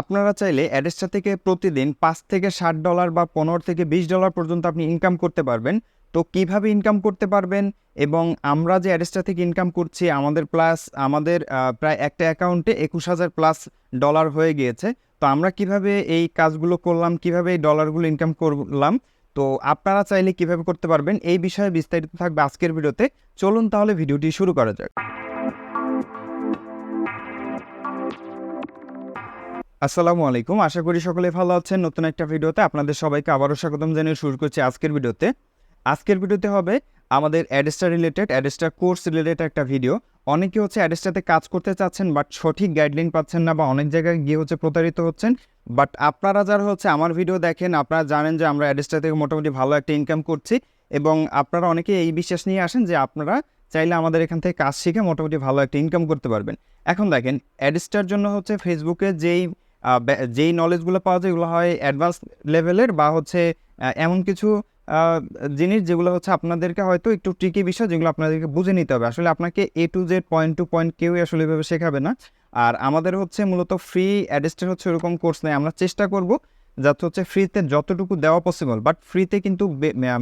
আপনারা চাইলে অ্যাডেসটা থেকে প্রতিদিন পাঁচ থেকে ষাট ডলার বা পনেরো থেকে বিশ ডলার পর্যন্ত আপনি ইনকাম করতে পারবেন। তো কীভাবে ইনকাম করতে পারবেন? এবং আমরা যে অ্যাডেসটা থেকে ইনকাম করছি, আমাদের প্লাস আমাদের প্রায় একটা অ্যাকাউন্টে একুশ হাজার প্লাস ডলার হয়ে গিয়েছে। তো আমরা কীভাবে এই কাজগুলো করলাম, কীভাবে এই ডলারগুলো ইনকাম করলাম? তো আপনারা চাইলে কীভাবে করতে পারবেন? এই বিষয়ে বিস্তারিত থাকবে আজকের ভিডিওতে। চলুন তাহলে ভিডিওটি শুরু করা যাক। আসসালামু আলাইকুম। আশা করি সকলে ভালো আছেন। নতুন একটা ভিডিওতে আপনাদের সবাইকে আবারও স্বাগতম জানিয়ে শুরু করছি আজকের ভিডিওতে। আজকের ভিডিওতে হবে আমাদের Adsterra related Adsterra course related একটা ভিডিও অনেকে হচ্ছে অ্যাডেস্টাতে কাজ করতে চাচ্ছেন বাট সঠিক গাইডলাইন পাচ্ছেন না বা অনেক জায়গায় গিয়ে হচ্ছে প্রতারিত হচ্ছেন। বাট আপনারা যারা হচ্ছে আমার ভিডিও দেখেন, আপনারা জানেন যে আমরা অ্যাডেস্টা থেকে মোটামুটি ভালো একটা ইনকাম করছি এবং আপনারা অনেকে এই বিশ্বাস নিয়ে আসেন যে আপনারা চাইলে আমাদের এখান থেকে কাজ শিখে মোটামুটি ভালো একটা ইনকাম করতে পারবেন। এখন দেখেন অ্যাডেস্টার জন্য হচ্ছে ফেসবুকে যেই যেই নলেজগুলো পাওয়া যায় এগুলো হয় অ্যাডভান্স লেভেলের বা হচ্ছে এমন কিছু জিনিস যেগুলো হচ্ছে আপনাদেরকে হয়তো একটু ট্রিকি বিষয় যেগুলো আপনাদেরকে বুঝে নিতে হবে। আসলে আপনাকে A to Z point to point কেউই আসলে এভাবে শেখাবে না। আর আমাদের হচ্ছে মূলত ফ্রি অ্যাডেস্টের হচ্ছে এরকম কোর্স নেই। আমরা চেষ্টা করব যাতে হচ্ছে ফ্রিতে যতটুকু দেওয়া পসিবল বাট ফ্রিতে কিন্তু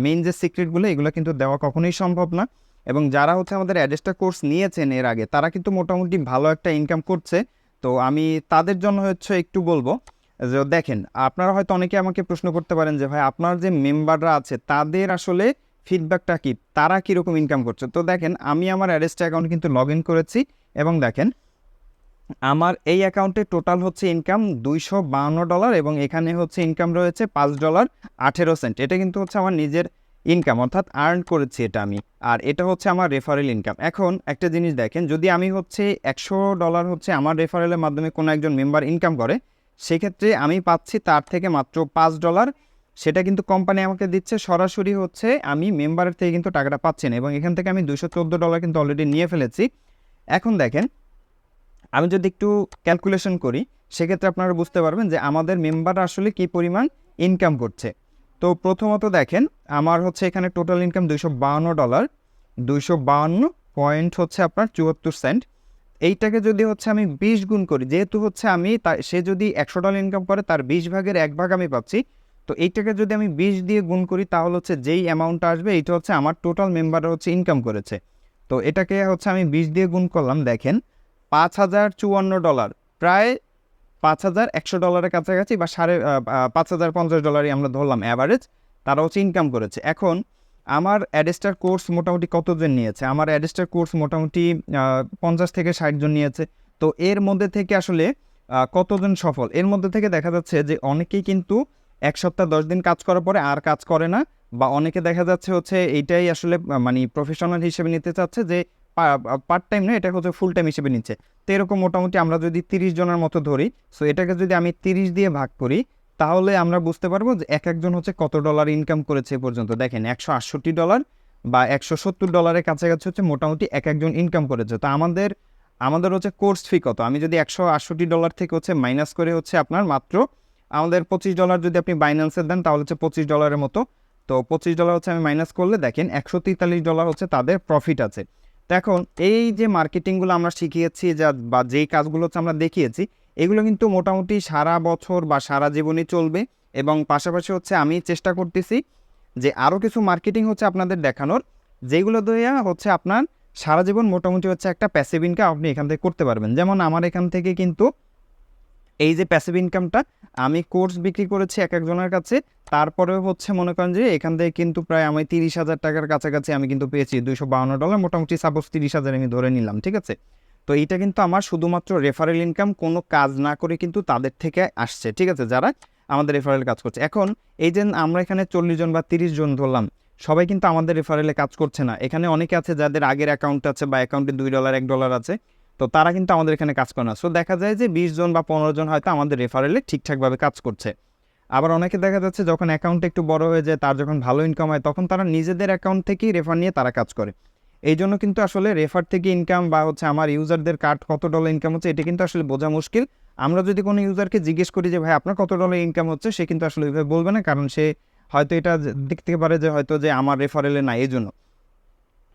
মেইন যে সিক্রেটগুলো এগুলো কিন্তু দেওয়া কখনোই সম্ভব না। এবং যারা হচ্ছে আমাদের অ্যাডেস্টা কোর্স নিয়েছেন এর আগে, তারা কিন্তু মোটামুটি ভালো একটা ইনকাম করছে। তো আমি তাদের জন্য হচ্ছে একটু বলব যে দেখেন, আপনারা হয়তো অনেকে আমাকে প্রশ্ন করতে পারেন যে, ভাই, আপনার যে মেম্বাররা আছে, তাদের আসলে ফিডব্যাকটা কি? তারা কীরকম ইনকাম করছে? তো দেখেন, আমি আমার অ্যাডেস্টা অ্যাকাউন্ট কিন্তু লগ ইন করেছি এবং দেখেন, আমার এই অ্যাকাউন্টে টোটাল হচ্ছে ইনকাম দুইশো ডলার এবং এখানে হচ্ছে ইনকাম রয়েছে পাঁচ ডলার আঠেরো সেন্ট এটা কিন্তু হচ্ছে আমার নিজের ইনকাম অর্থাৎ আর্ন করেছি এটা আমি। আর এটা হচ্ছে আমার রেফারেল ইনকাম এখন একটা জিনিস দেখেন, যদি আমি হচ্ছে একশো ডলার হচ্ছে আমার রেফারেলের মাধ্যমে কোনো একজন মেম্বার ইনকাম করে, সেক্ষেত্রে আমি পাচ্ছি তার থেকে মাত্র পাঁচ ডলার সেটা কিন্তু কোম্পানি আমাকে দিচ্ছে, সরাসরি হচ্ছে আমি মেম্বারের থেকে কিন্তু টাকাটা পাচ্ছি না। এবং এখান থেকে আমি দুশো চোদ্দ ডলার কিন্তু অলরেডি নিয়ে ফেলেছি। এখন দেখেন, আমি যদি একটু ক্যালকুলেশন করি, সেক্ষেত্রে আপনারা বুঝতে পারবেন যে আমাদের মেম্বার আসলে কী পরিমাণ ইনকাম করছে। তো প্রথমত দেখেন, আমার হচ্ছে এখানে টোটাল ইনকাম দুইশো বাউন্ন ডলার দুইশো বাউন্ন পয়েন্ট হচ্ছে আপনার চুয়াত্তর সেন্ট এইটাকে যদি হচ্ছে আমি বিশ গুণ করি, যেহেতু হচ্ছে আমি তা সে যদি একশো ডলার ইনকাম করে, তার বিশ ভাগের এক ভাগ আমি পাচ্ছি। তো এইটাকে যদি আমি বিশ দিয়ে গুণ করি, তাহলে হচ্ছে যেই অ্যামাউন্টটা আসবে, এইটা হচ্ছে আমার টোটাল মেম্বাররা হচ্ছে ইনকাম করেছে। তো এটাকে হচ্ছে আমি বিশ দিয়ে গুণ করলাম, দেখেন, পাঁচ হাজার চুয়ান্ন ডলার প্রায় পাঁচ হাজার একশো ডলারের কাছাকাছি বা সাড়ে পাঁচ হাজার পঞ্চাশ ডলারই আমরা ধরলাম অ্যাভারেজ তারা হচ্ছে ইনকাম করেছে। এখন আমার অ্যাডেস্টার কোর্স মোটামুটি কতজন নিয়েছে? আমার অ্যাডেস্টার কোর্স মোটামুটি পঞ্চাশ থেকে ষাট জন নিয়েছে। তো এর মধ্যে থেকে আসলে কতজন সফল? এর মধ্যে থেকে দেখা যাচ্ছে যে অনেকেই কিন্তু এক সপ্তাহ দশ দিন কাজ করার পরে আর কাজ করে না, বা অনেকে দেখা যাচ্ছে হচ্ছে এইটাই আসলে মানে প্রফেশনাল হিসেবে নিতে চাচ্ছে যে পার্ট টাইম নয় এটা হচ্ছে ফুল টাইম হিসেবে নিচ্ছে। তো এরকম মোটামুটি আমরা যদি তিরিশ জনের মতো ধরি সো এটাকে যদি আমি তিরিশ দিয়ে ভাগ করি, তাহলে আমরা বুঝতে পারব যে এক একজন হচ্ছে কত ডলার ইনকাম করেছে এ পর্যন্ত। দেখেন, একশো আটষট্টি ডলার বা একশো সত্তর ডলারের কাছাকাছি হচ্ছে মোটামুটি এক একজন ইনকাম করেছে। তো আমাদের আমাদের হচ্ছে কোর্স ফি কত? আমি যদি একশো আটষট্টি ডলার থেকে হচ্ছে মাইনাস করে হচ্ছে আপনার মাত্র, আমাদের পঁচিশ ডলার যদি আপনি বাইন্যান্সের দেন, তাহলে হচ্ছে পঁচিশ ডলারের মতো। তো পঁচিশ ডলার হচ্ছে আমি মাইনাস করলে দেখেন, একশো তেতাল্লিশ ডলার হচ্ছে তাদের প্রফিট আছে। তো এখন এই যে মার্কেটিংগুলো আমরা শিখিয়েছি, যা বা যেই কাজগুলো হচ্ছে আমরা দেখিয়েছি, এগুলো কিন্তু মোটামুটি সারা বছর বা সারা জীবনই চলবে এবং পাশাপাশি হচ্ছে আমি চেষ্টা করতেছি যে আরও কিছু মার্কেটিং হচ্ছে আপনাদের দেখানোর যেগুলো দিয়ে হচ্ছে আপনার সারা জীবন মোটামুটি হচ্ছে একটা প্যাসিভ ইনকাম আপনি এখান থেকে করতে পারবেন। যেমন আমার এখান থেকে কিন্তু এই যে প্যাসিভ ইনকামটা আমি কোর্স বিক্রি করেছি এক একজনের কাছে, তারপরেও হচ্ছে মনে করেন যে এখান থেকে কিন্তু প্রায় আমি তিরিশ হাজার টাকার কাছাকাছি আমি কিন্তু পেয়েছি, দুইশো বাউন্ন ডলার, মোটামুটি সাপোজ তিরিশ হাজার আমি ধরে নিলাম, ঠিক আছে? তো এইটা কিন্তু আমার শুধুমাত্র রেফারেল ইনকাম কোনো কাজ না করে কিন্তু তাদের থেকে আসছে, ঠিক আছে? যারা আমাদের রেফারেল কাজ করছে। এখন এই যে আমরা এখানে চল্লিশ জন বা তিরিশ জন ধরলাম, সবাই কিন্তু আমাদের রেফারেলে কাজ করছে না। এখানে অনেকে আছে যাদের আগের অ্যাকাউন্ট আছে বা অ্যাকাউন্টে দুই ডলার, এক ডলার আছে। তো তারা কিন্তু আমাদের এখানে কাজ করে না। সো দেখা যায় যে বিশ জন বা পনেরো জন হয়তো আমাদের রেফারেলে ঠিকঠাকভাবে কাজ করছে। আবার অনেকে দেখা যাচ্ছে যখন অ্যাকাউন্ট একটু বড় হয়ে যায়, তার যখন ভালো ইনকাম হয়, তখন তারা নিজেদের অ্যাকাউন্ট থেকেই রেফার নিয়ে তারা কাজ করে। এই জন্য কিন্তু আসলে রেফার থেকে ইনকাম বা হচ্ছে আমার ইউজারদের কার্ড কত ডলার ইনকাম হচ্ছে, এটা কিন্তু আসলে বোঝা মুশকিল। আমরা যদি কোনো ইউজারকে জিজ্ঞেস করি যে, ভাই, আপনার কত ডলার ইনকাম হচ্ছে? সে কিন্তু আসলে ওইভাবে বলবে না, কারণ সে হয়তো এটা দেখতে পারে যে হয়তো যে আমার রেফারেলে না এই জন্য।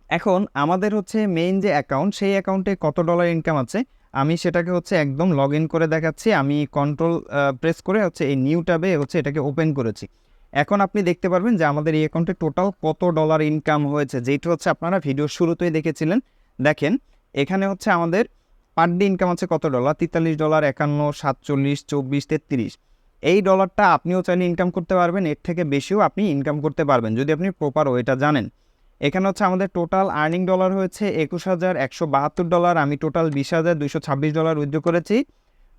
এখন আমাদের হচ্ছে মেইন যে অ্যাকাউন্ট সেই অ্যাকাউন্টে কত ডলার ইনকাম আছে, আমি সেটাকে হচ্ছে একদম লগ ইন করে দেখাচ্ছি। আমি কন্ট্রোল প্রেস করে হচ্ছে এই নিউ ট্যাবে হচ্ছে এটাকে ওপেন করেছি। এখন আপনি দেখতে পারবেন যে আমাদের এই অ্যাকাউন্টে টোটাল কত ডলার ইনকাম হয়েছে, যেটা হচ্ছে আপনারা ভিডিওর শুরুতেই দেখেছিলেন। দেখেন, এখানে হচ্ছে আমাদের পার ডে ইনকাম আছে কত ডলার তেতাল্লিশ ডলার একান্ন, সাতচল্লিশ, চব্বিশ, তেত্রিশ। এই ডলারটা আপনিও চাইলে ইনকাম করতে পারবেন, এর থেকে বেশিও আপনি ইনকাম করতে পারবেন, যদি আপনি প্রপার ওয়েটা জানেন। এখানে হচ্ছে আমাদের টোটাল আর্নিং ডলার হয়েছে একুশ হাজার একশো বাহাত্তর ডলার আমি টোটাল বিশ হাজার দুইশো ছাব্বিশ ডলার উইথড্র করেছি।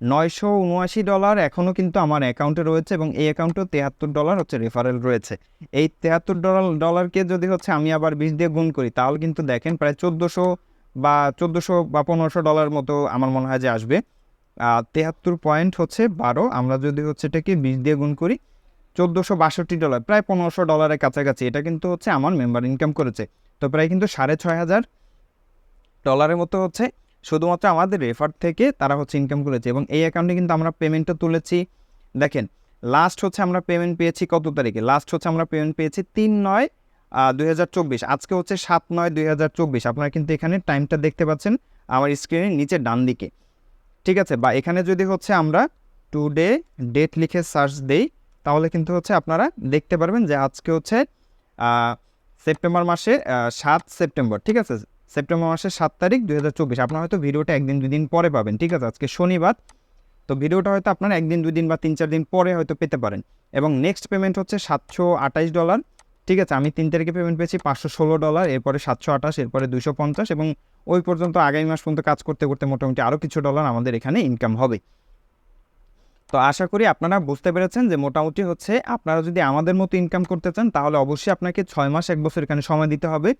নয়শো উনআশি ডলার এখনও কিন্তু আমার অ্যাকাউন্টে রয়েছে এবং এই অ্যাকাউন্টেও তেহাত্তর ডলার হচ্ছে রেফারেল রয়েছে। এই তেহাত্তর ডলার ডলারকে যদি হচ্ছে আমি আবার বিশ দিয়ে গুণ করি, তাহলে কিন্তু দেখেন প্রায় চোদ্দোশো বা চোদ্দোশো বা পনেরোশো ডলার মতো আমার মনে হয় যে আসবে। তেহাত্তর পয়েন্ট হচ্ছে বারো, আমরা যদি হচ্ছে এটাকে বিশ দিয়ে গুণ করি চোদ্দোশো বাষট্টি ডলার, প্রায় পনেরোশো ডলারের কাছাকাছি। এটা কিন্তু হচ্ছে আমার মেম্বার ইনকাম করেছে। তো প্রায় কিন্তু সাড়ে ছয় হাজার ডলারের মতো হচ্ছে শুধুমাত্র আমাদের রেফার থেকে তারা হচ্ছে ইনকাম করেছে। এবং এই অ্যাকাউন্টে কিন্তু আমরা পেমেন্টটা তুলেছি। দেখেন লাস্ট হচ্ছে আমরা পেমেন্ট পেয়েছি কত তারিখে? লাস্ট হচ্ছে আমরা পেমেন্ট পেয়েছি তিন নয় দুই আজকে হচ্ছে সাত নয়, দুই আপনারা কিন্তু এখানে টাইমটা দেখতে পাচ্ছেন আমার স্ক্রিনের নিচে ডান দিকে। ঠিক আছে? বা এখানে যদি হচ্ছে আমরা টুডে ডেট লিখে সার্চ দেই তাহলে কিন্তু হচ্ছে আপনারা দেখতে পারবেন যে আজকে হচ্ছে সেপ্টেম্বর মাসে সাত সেপ্টেম্বর, ঠিক আছে? সেপ্টেম্বর মাসের সাত তারিখ দুই হাজার চব্বিশ। আপনারা হয়তো ভিডিওটা একদিন, দুদিন পরে পাবেন, ঠিক আছে? আজকে শনিবার। তো ভিডিওটা হয়তো আপনারা একদিন দুই দিন বা তিন, চার দিন পরে হয়তো পেতে পারেন। এবং নেক্সট পেমেন্ট হচ্ছে সাতশো আঠাইশ ডলার ঠিক আছে? আমি তিন তারিখে পেমেন্ট পেয়েছি পাঁচশো ষোলো ডলার এরপরে সাতশো আঠাশ, এরপরে দুশো পঞ্চাশ এবং ওই পর্যন্ত আগামী মাস পর্যন্ত কাজ করতে করতে মোটামুটি আরও কিছু ডলার আমাদের এখানে ইনকাম হবে। তো আশা করি আপনারা বুঝতে পেরেছেন যে মোটামুটি হচ্ছে আপনারা যদি আমাদের মতো ইনকাম করতে চান, তাহলে অবশ্যই আপনাকে ছয় মাস, এক বছর এখানে সময় দিতে হবে।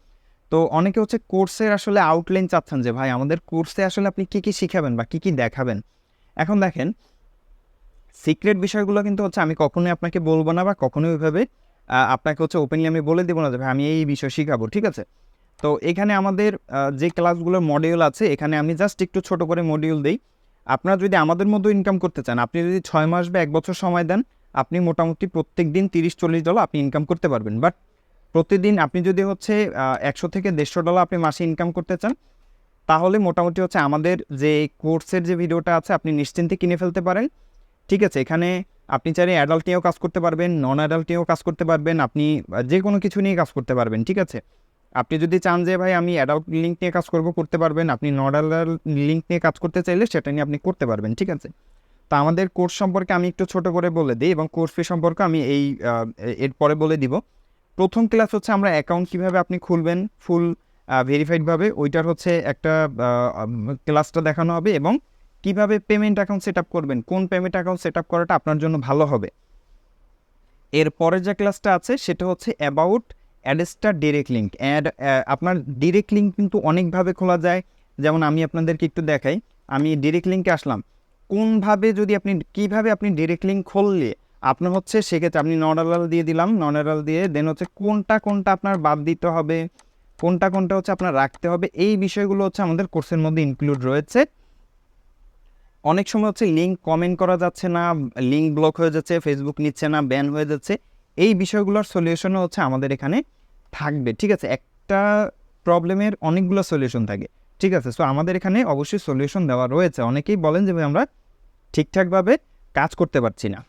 তো অনেকে হচ্ছে কোর্সের আসলে আউটলাইন চাচ্ছেন যে, ভাই, আমাদের কোর্সে আসলে আপনি কী কী শিখাবেন বা কী কী দেখাবেন? এখন দেখেন সিক্রেট বিষয়গুলো কিন্তু হচ্ছে আমি কখনোই আপনাকে বলব না বা কখনোই ওইভাবে আপনাকে হচ্ছে ওপেনলি আমি বলে দেবো না যে, ভাই, আমি এই বিষয় শিখাবো। ঠিক আছে? তো এখানে আমাদের যে ক্লাসগুলোর মডিউল আছে, এখানে আমি জাস্ট একটু ছোট করে মডিউল দিই। আপনারা যদি আমাদের মতো ইনকাম করতে চান, আপনি যদি ছয় মাস বা এক বছর সময় দেন, আপনি মোটামুটি প্রত্যেক দিন তিরিশ চল্লিশ ডলার আপনি ইনকাম করতে পারবেন। বাট প্রতিদিন আপনি যদি হচ্ছে একশো থেকে দেড়শো ডলার আপনি মাসে ইনকাম করতে চান, তাহলে মোটামুটি হচ্ছে আমাদের যে কোর্সের যে ভিডিওটা আছে, আপনি নিশ্চিন্তে কিনে ফেলতে পারেন। ঠিক আছে, এখানে আপনি চাইলে অ্যাডাল্ট নিয়েও কাজ করতে পারবেন নন অ্যাডাল্ট নিয়েও কাজ করতে পারবেন, আপনি যে কোনো কিছু নিয়ে কাজ করতে পারবেন। ঠিক আছে আপনি যদি চান যে, ভাই, আমি অ্যাডাল্ট লিঙ্ক নিয়ে কাজ করব, করতে পারবেন। আপনি অ্যাডাল্ট লিঙ্ক নিয়ে কাজ করতে চাইলে সেটা নিয়ে আপনি করতে পারবেন, ঠিক আছে? তা আমাদের কোর্স সম্পর্কে আমি একটু ছোট করে বলে দিই এবং কোর্স ফি সম্পর্কে আমি এই এর পরে বলে দিব। প্রথম ক্লাস হচ্ছে আমরা অ্যাকাউন্ট কীভাবে আপনি খুলবেন ফুল ভেরিফাইডভাবে ওইটার হচ্ছে একটা ক্লাসটা দেখানো হবে এবং কীভাবে পেমেন্ট অ্যাকাউন্ট সেট আপ করবেন, কোন পেমেন্ট অ্যাকাউন্ট সেট আপ করাটা আপনার জন্য ভালো হবে। এর পরের যে ক্লাসটা আছে, সেটা হচ্ছে অ্যাবাউট অ্যাডেস্টার ডিরেক্ট লিঙ্ক অ্যাড আপনার ডিরেক্ট লিঙ্ক কিন্তু অনেকভাবে খোলা যায়। যেমন আমি আপনাদেরকে একটু দেখাই। আমি ডিরেক্ট লিঙ্কে আসলাম। কোনভাবে যদি আপনি, কীভাবে আপনি ডিরেক্ট লিঙ্ক খুললে আপনার হচ্ছে, সেক্ষেত্রে আপনি নডালাল দিয়ে দিলাম। নডালাল দিয়ে দেন হচ্ছে কোনটা কোনটা আপনার বাদ দিতে হবে, কোনটা কোনটা হচ্ছে আপনার রাখতে হবে, এই বিষয়গুলো হচ্ছে আমাদের কোর্সের মধ্যে ইনক্লুড রয়েছে। অনেক সময় হচ্ছে লিঙ্ক কমেন্ট করা যাচ্ছে না লিঙ্ক ব্লক হয়ে যাচ্ছে ফেসবুক নিচ্ছে না ব্যান হয়ে যাচ্ছে। এই বিষয়গুলোর সলিউশনও হচ্ছে আমাদের এখানে থাকবে, ঠিক আছে? একটা প্রবলেমের অনেকগুলো সলিউশন থাকে, ঠিক আছে? সো আমাদের এখানে অবশ্যই সলিউশন দেওয়া রয়েছে। অনেকেই বলেন যে আমরা ঠিকঠাকভাবে কাজ করতে পারছি না।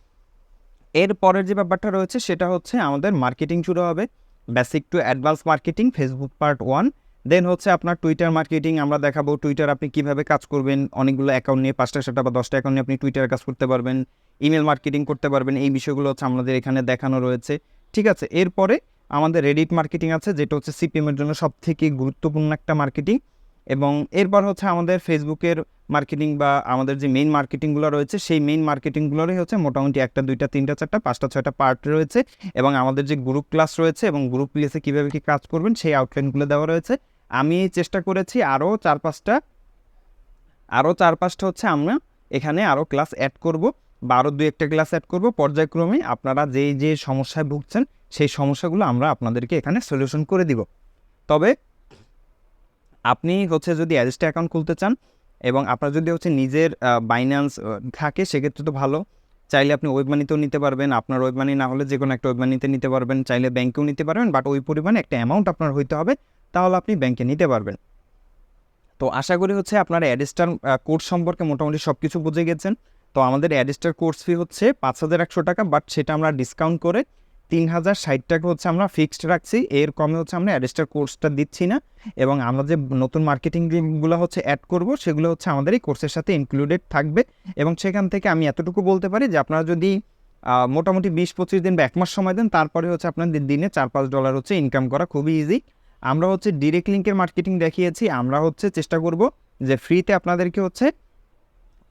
এর পরের যে ব্যাপারটা রয়েছে, সেটা হচ্ছে আমাদের মার্কেটিং শুরু হবে। Basic to advance marketing Facebook part one then হচ্ছে আপনার টুইটার মার্কেটিং আমরা দেখাবো টুইটার আপনি কীভাবে কাজ করবেন, অনেকগুলো অ্যাকাউন্ট নিয়ে, পাঁচটা, সাতটা বা দশটা অ্যাকাউন্ট নিয়ে আপনি টুইটারে কাজ করতে পারবেন ইমেল মার্কেটিং করতে পারবেন, এই বিষয়গুলো হচ্ছে আমাদের এখানে দেখানো রয়েছে, ঠিক আছে? এরপরে আমাদের রেডিট মার্কেটিং আছে, যেটা হচ্ছে সিপিএমের জন্য সব থেকে গুরুত্বপূর্ণ একটা মার্কেটিং এবং এরপর হচ্ছে আমাদের ফেসবুকের মার্কেটিং বা আমাদের যে মেইন মার্কেটিংগুলো রয়েছে, সেই মেইন মার্কেটিংগুলোরই হচ্ছে মোটামুটি একটা, দুইটা, তিনটা, চারটা, পাঁচটা, ছয়টা পার্ট রয়েছে। এবং আমাদের যে গ্রুপ ক্লাস রয়েছে এবং গ্রুপ ক্লাসে কীভাবে কী কাজ করবেন, সেই আউটলাইনগুলো দেওয়া রয়েছে। আমি চেষ্টা করেছি আরও চার পাঁচটা আরও চার পাঁচটা হচ্ছে আমরা এখানে আরও ক্লাস অ্যাড করব। বা দু একটা ক্লাস অ্যাড করব। পর্যায়ক্রমে আপনারা যেই যে সমস্যায় ভুগছেন, সেই সমস্যাগুলো আমরা আপনাদেরকে এখানে সলিউশন করে দিব। তবে আপনি হচ্ছে যদি অ্যাডিস্টা অ্যাকাউন্ট খুলতে চান এবং আপনার যদি হচ্ছে নিজের বাইন্যান্স থাকে, সেক্ষেত্রে তো ভালো। চাইলে আপনি ওয়েব মানিতেও নিতে পারবেন। আপনার ওয়েব মানি না হলে যে কোনো একটা ওয়েব মানিতে নিতে পারবেন। চাইলে ব্যাংকেও নিতে পারবেন বাট ওই পরিমাণে একটা অ্যামাউন্ট আপনার হইতে হবে, তাহলে আপনি ব্যাংকে নিতে পারবেন। তো আশা করি হচ্ছে আপনারা অ্যাডেস্টার কোর্স সম্পর্কে মোটামুটি সব কিছু বুঝে গেছেন। তো আমাদের অ্যাডেস্টার কোর্স ফি হচ্ছে পাঁচ হাজার একশো টাকা বাট সেটা আমরা ডিসকাউন্ট করে তিন হাজার ষাট টাকা হচ্ছে আমরা ফিক্সড রাখছি। এর কমে হচ্ছে আমরা অ্যাডেস্টার কোর্সটা দিচ্ছি না। এবং আমরা যে নতুন মার্কেটিং লিঙ্কগুলো হচ্ছে অ্যাড করব, সেগুলো হচ্ছে আমাদের এই কোর্সের সাথে ইনক্লুডেড থাকবে। এবং সেখান থেকে আমি এতটুকু বলতে পারি যে আপনারা যদি মোটামুটি বিশ পঁচিশ দিন বা এক মাস সময় দেন, তারপরে হচ্ছে আপনাদের দিনে চার পাঁচ ডলার হচ্ছে ইনকাম করা খুবই ইজি আমরা হচ্ছে ডিরেক্ট লিঙ্কের মার্কেটিং দেখিয়েছি। আমরা হচ্ছে চেষ্টা করব যে ফ্রিতে আপনাদেরকে হচ্ছে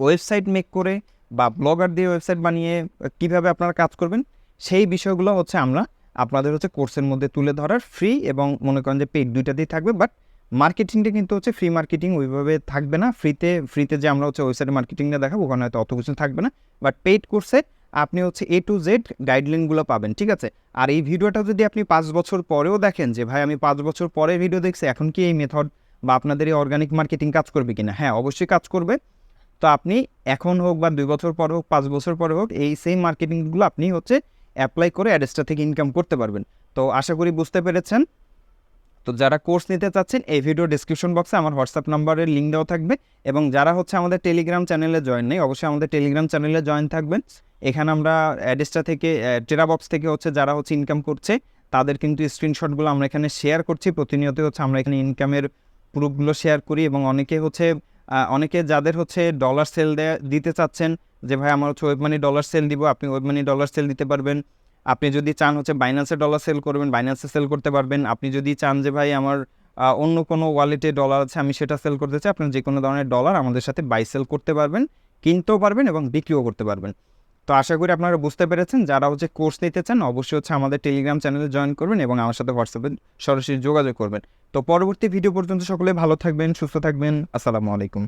ওয়েবসাইট মেক করে বা ব্লগার দিয়ে ওয়েবসাইট বানিয়ে কীভাবে আপনারা কাজ করবেন, সেই বিষয়গুলো হচ্ছে আমরা আপনাদের হচ্ছে কোর্সের মধ্যে তুলে ধরার ফ্রি এবং মনে করেন যে পেড দুইটাতেই থাকবে বাট মার্কেটিংটা কিন্তু হচ্ছে ফ্রি মার্কেটিং ওইভাবে থাকবে না। ফ্রিতে ফ্রিতে যে আমরা হচ্ছে ওয়েবসাইটে মার্কেটিংটা দেখাবো, ওখানে হয়তো অত কিছু থাকবে না। বাট পেইড কোর্সে আপনি হচ্ছে এ টু জেড গাইডলাইনগুলো পাবেন, ঠিক আছে? আর এই ভিডিওটা যদি আপনি পাঁচ বছর পরেও দেখেন যে, ভাই, আমি পাঁচ বছর পরে ভিডিও দেখছি, এখন কি এই মেথড বা আপনাদের এই অর্গানিক মার্কেটিং কাজ করবে কিনা? হ্যাঁ অবশ্যই কাজ করবে। তো আপনি এখন হোক বা দুই বছর পরে হোক, পাঁচ বছর পরে হোক, এই সেম মার্কেটিংগুলো আপনি হচ্ছে অ্যাপ্লাই করে অ্যাডেসটা থেকে ইনকাম করতে পারবেন। তো আশা করি বুঝতে পেরেছেন। তো যারা কোর্স নিতে চাচ্ছেন, এই ভিডিও ডিসক্রিপশন বক্সে আমার হোয়াটসঅ্যাপ নাম্বারের লিঙ্ক দেওয়া থাকবে এবং যারা হচ্ছে আমাদের টেলিগ্রাম চ্যানেলে জয়েন নেই, অবশ্যই আমাদের টেলিগ্রাম চ্যানেলে জয়েন থাকবেন। এখানে আমরা অ্যাডেসটা থেকে টেরাবক্স থেকে হচ্ছে যারা হচ্ছে ইনকাম করছে, তাদের কিন্তু স্ক্রিনশটগুলো আমরা এখানে শেয়ার করছি। প্রতিনিয়ত হচ্ছে আমরা এখানে ইনকামের প্রুফগুলো শেয়ার করি এবং অনেকে হচ্ছে অনেকে যাদের হচ্ছে ডলার সেল দিতে চাচ্ছেন যে, ভাই, আমার হচ্ছে ওয়েব মানি ডলার সেল দিব, আপনি ওয়েব মানি ডলার সেল দিতে পারবেন। আপনি যদি চান হচ্ছে বাইন্যান্সে ডলার সেল করবেন বাইন্যান্সে সেল করতে পারবেন। আপনি যদি চান যে, ভাই, আমার অন্য কোনো ওয়ালেটে ডলার আছে, আমি সেটা সেল করতে চাই, আপনি যে কোনো ধরনের ডলার আমাদের সাথে বাই সেল করতে পারবেন, কিনতেও পারবেন এবং বিক্রিও করতে পারবেন। তো আশা করি আপনারা বুঝতে পেরেছেন। যারা হচ্ছে কোর্স নিতে চান, অবশ্যই হচ্ছে আমাদের টেলিগ্রাম চ্যানেলে জয়েন করবেন এবং আমার সাথে হোয়াটসঅ্যাপে সরাসরি যোগাযোগ করবেন। তো পরবর্তী ভিডিও পর্যন্ত সকলে ভালো থাকবেন, সুস্থ থাকবেন। আসসালামু আলাইকুম।